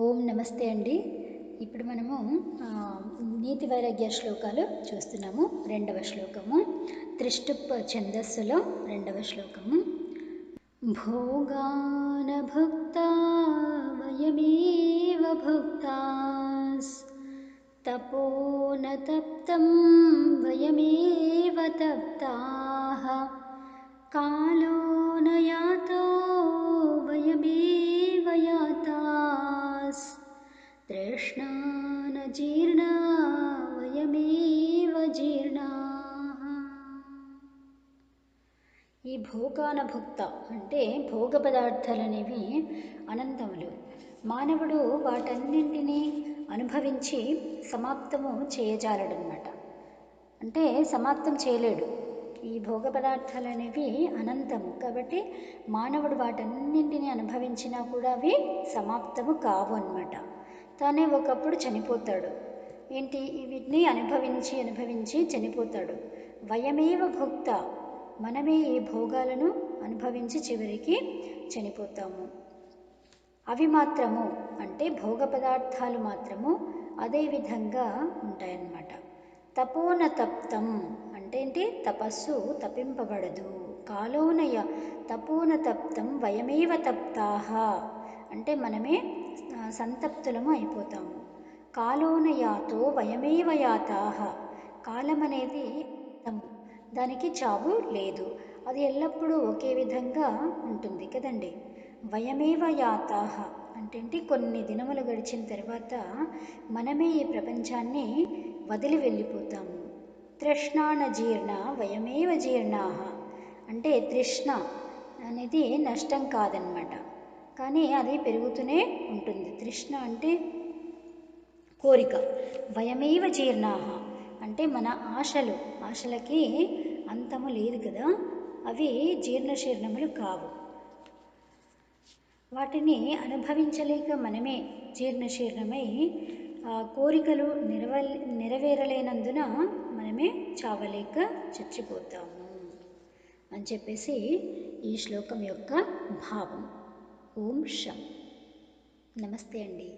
ఓం నమస్తే అండి. ఇప్పుడు మనము నీతి వైరాగ్య శ్లోకాలు చూస్తున్నాము. రెండవ శ్లోకము. త్రిష్టుప్ ఛందస్సులో రెండవ శ్లోకము. భోగాన భుక్తా వయమేవ భుక్తాస్? తపోన తప్తం వయమేవ తప్తాః? ఈ భోగానభుక్త అంటే భోగ పదార్థాలు అనేవి అనంతములు. మానవుడు వాటన్నింటినీ అనుభవించి సమాప్తము చేయజాలడనమాట అంటే సమాప్తం చేయలేడు. ఈ భోగ పదార్థాలు అనేవి అనంతము. కాబట్టి మానవుడు వాటన్నింటినీ అనుభవించినా కూడా అవి సమాప్తము కావు అన్నమాట. తానే ఒకప్పుడు చనిపోతాడు. ఏంటి? వీటిని అనుభవించి అనుభవించి చనిపోతాడు. వయమేవ భుక్త? మనమే ఈ భోగాలను అనుభవించి చివరికి చనిపోతాము. అవి మాత్రము అంటే భోగ పదార్థాలు మాత్రము అదే విధంగా ఉంటాయన్నమాట. తపోన తప్తం అంటే ఏంటి? తపస్సు తపింపబడదు కాలోనయ తపోన తప్తం వయమేవ తప్తాహ అంటే మనమే సంతప్తులము అయిపోతాము. కాలోనయాతో వయమేవ యాతాహ కాలం అనేది అంతము. దానికి చావు లేదు. అది ఎల్లప్పుడూ ఒకే విధంగా ఉంటుంది కదండి. వయమేవ యాతాహ అంటే ఏంటి కొన్ని దినములు గడిచిన తర్వాత మనమే ఈ ప్రపంచాన్ని వదిలి వెళ్ళిపోతాము. తృష్ణాన జీర్ణ వయమేవ జీర్ణాహ అంటే తృష్ణ అనేది నష్టం కాదనమాట. కానీ అది పెరుగుతూనే ఉంటుంది. తృష్ణ అంటే కోరిక. వయమేవ జీర్ణాహ అంటే మన ఆశలు ఆశలకి అంతము లేదు కదా అవి జీర్ణశీర్ణములు కావు. వాటిని అనుభవించలేక మనమే జీర్ణశీర్ణమై కోరికలు నెరవ నెరవేరలేనందున మనమే చావలేక చచ్చిపోతాము అని చెప్పేసి ఈ శ్లోకం యొక్క భావం. ఓం శం. నమస్తే అండి.